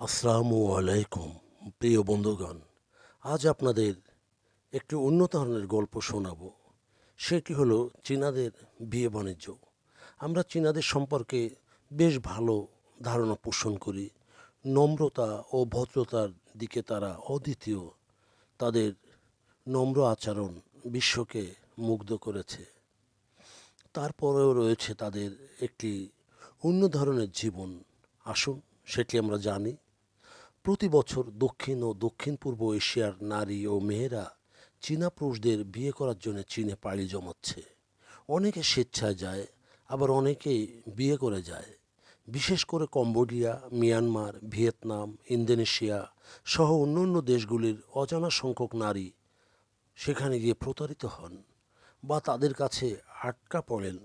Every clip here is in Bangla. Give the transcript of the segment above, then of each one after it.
আসসালামু আলাইকুম, প্রিয় বন্ধুগণ। আজ আপনাদের একটি অন্য ধরনের গল্প শোনাবো। সেটি হলো চীনাদের বিয়ে বাণিজ্য। আমরা চীনাদের সম্পর্কে বেশ ভালো ধারণা পোষণ করি। নম্রতা ও ভদ্রতার দিকে তারা অদ্বিতীয়। তাদের নম্র আচরণ বিশ্বকে মুগ্ধ করেছে। তারপরেও রয়েছে তাদের একটি অন্য ধরনের জীবন। আসুন, সেটি আমরা জানি। প্রতি বছর দক্ষিণ ও দক্ষিণ পূর্ব এশিয়ার নারী ও মেয়েরা চীনা পুরুষদের বিয়ে করার জন্য চীনে পাড়ি জমাচ্ছে। অনেকে স্বেচ্ছায় যায়, আবার অনেকেই বিয়ে করে যায়। বিশেষ করে কম্বোডিয়া, মিয়ানমার, ভিয়েতনাম, ইন্দোনেশিয়া সহ অন্যান্য দেশগুলির অজানা সংখ্যক নারী সেখানে গিয়ে প্রতারিত হন বা তাদের কাছে আটকা পড়েন।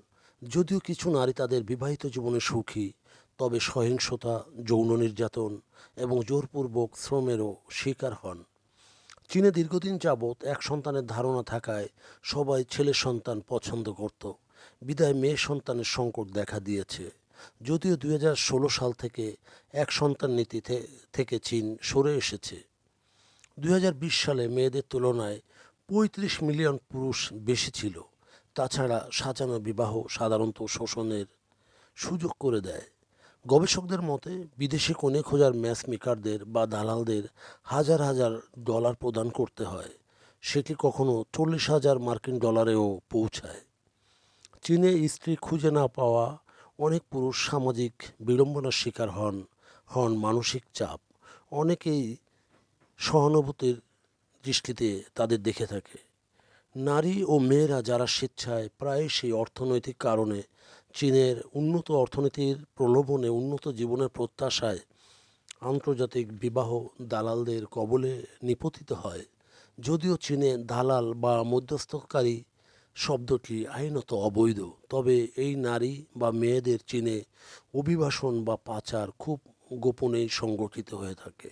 যদিও কিছু নারী তাদের বিবাহিত জীবনে সুখী তবে সহিংসতা, যৌন নির্যাতন এবং জোরপূর্বক শ্রমেরও শিকার হন। চীনে দীর্ঘদিন যাবৎ এক সন্তানের ধারণা থাকায় সবাই ছেলে সন্তান পছন্দ করত। বিদায় মেয়ে সন্তানের সংকট দেখা দিয়েছে। যদিও দু হাজার ষোলো সাল থেকে এক সন্তান নীতি থেকে চীন সরে এসেছে। দুই হাজার বিশ সালে মেয়েদের তুলনায় পঁয়ত্রিশ মিলিয়ন পুরুষ বেশি ছিল। তাছাড়া সাজানো বিবাহ সাধারণত শোষণের সুযোগ করে দেয়। গবেষকদের মতে, বিদেশি কনে খোঁজার ম্যাচ মেকারদের বা দালালদের হাজার হাজার ডলার প্রদান করতে হয়। সেটি কখনো চল্লিশ হাজার মার্কিন ডলারেও পৌঁছায়। চীনে স্ত্রী খুঁজে না পাওয়া অনেক পুরুষ সামাজিক বিড়ম্বনার শিকার হন হন মানসিক চাপ। অনেকেই সহানুভূতির দৃষ্টিতে তাদের দেখে থাকে। নারী ও মেয়েরা যারা স্বেচ্ছায় প্রায়শই অর্থনৈতিক কারণে চীনের উন্নত অর্থনীতির প্রলোভনে, উন্নত জীবনের প্রত্যাশায় আন্তর্জাতিক বিবাহ দালালদের কবলে নিপতিত হয়। যদিও চীনে দালাল বা মধ্যস্থকারী শব্দটি আইনত অবৈধ, তবে এই নারী বা মেয়েদের চীনে অভিবাসন বা পাচার খুব গোপনেই সংগঠিত হয়ে থাকে,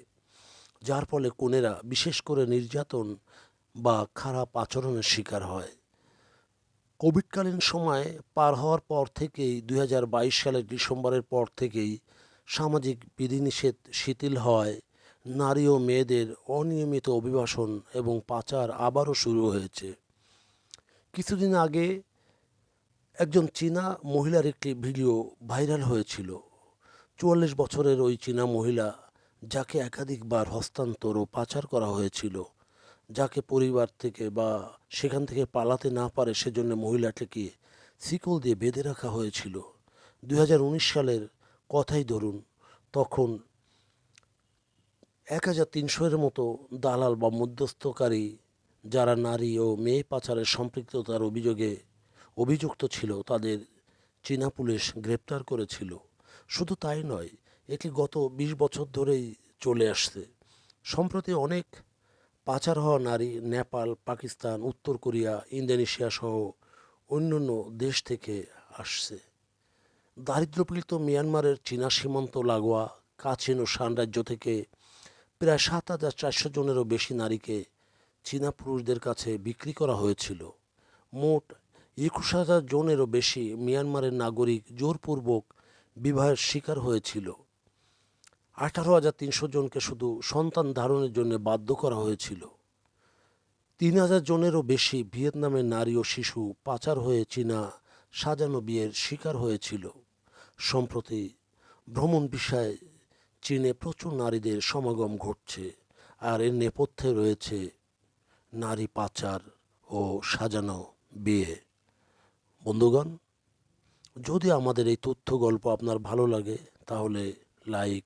যার ফলে কনেরা বিশেষ করে নির্যাতন বা খারাপ আচরণের শিকার হয়। কোভিডকালীন সময় পার হওয়ার পর থেকেই দু হাজার বাইশ সালের ডিসেম্বরের পর থেকেই সামাজিক বিধিনিষেধ শিথিল হওয়ায় নারী ও মেয়েদের অনিয়মিত অভিবাসন এবং পাচার আবারও শুরু হয়েছে। কিছুদিন আগে একজন চীনা মহিলার একটি ভিডিও ভাইরাল হয়েছিল। চুয়াল্লিশ বছরের ওই চীনা মহিলা, যাকে একাধিকবার হস্তান্তর ও পাচার করা হয়েছিল। যাকে পরিবার থেকে বা সেখান থেকে পালাতে না পারে সেজন্য মহিলাটিকে শিকল দিয়ে বেঁধে রাখা হয়েছিল। দুই হাজার উনিশ সালের কথাই ধরুন, তখন এক হাজার তিনশোর মতো দালাল বা মধ্যস্থকারী যারা নারী ও মেয়ে পাচারের সম্পৃক্ততার অভিযোগে অভিযুক্ত ছিল, তাদের চীনা পুলিশ গ্রেপ্তার করেছিল। শুধু তাই নয়, এটি গত বিশ বছর ধরেই চলে আসছে। সম্প্রতি অনেক পাচার হওয়া নারী নেপাল, পাকিস্তান, উত্তর কোরিয়া, ইন্দোনেশিয়া সহ অন্যান্য দেশ থেকে আসছে। দারিদ্র্যপীড়িত মিয়ানমারের চীনা সীমান্ত লাগোয়া কাছিন ও সাম্রাজ্য থেকে প্রায় সাত হাজার চারশো জনেরও বেশি নারীকে চীনা পুরুষদের কাছে বিক্রি করা হয়েছিল। মোট একুশ হাজার জনেরও বেশি মিয়ানমারের নাগরিক জোরপূর্বক বিবাহের শিকার হয়েছিল। আঠারো হাজার তিনশো জনকে শুধু সন্তান ধারণের জন্য বাধ্য করা হয়েছিল। তিন হাজার জনেরও বেশি ভিয়েতনামের নারী ও শিশু পাচার হয়ে চীনা সাজানো বিয়ের শিকার হয়েছিল। সম্প্রতি ভ্রমণ বিষয়ে চীনে প্রচুর নারীদের সমাগম ঘটছে আর এর নেপথ্যে রয়েছে নারী পাচার ও সাজানো বিয়ে। বন্ধুগণ, যদি আমাদের এই তথ্য গল্প আপনার ভালো লাগে, তাহলে লাইক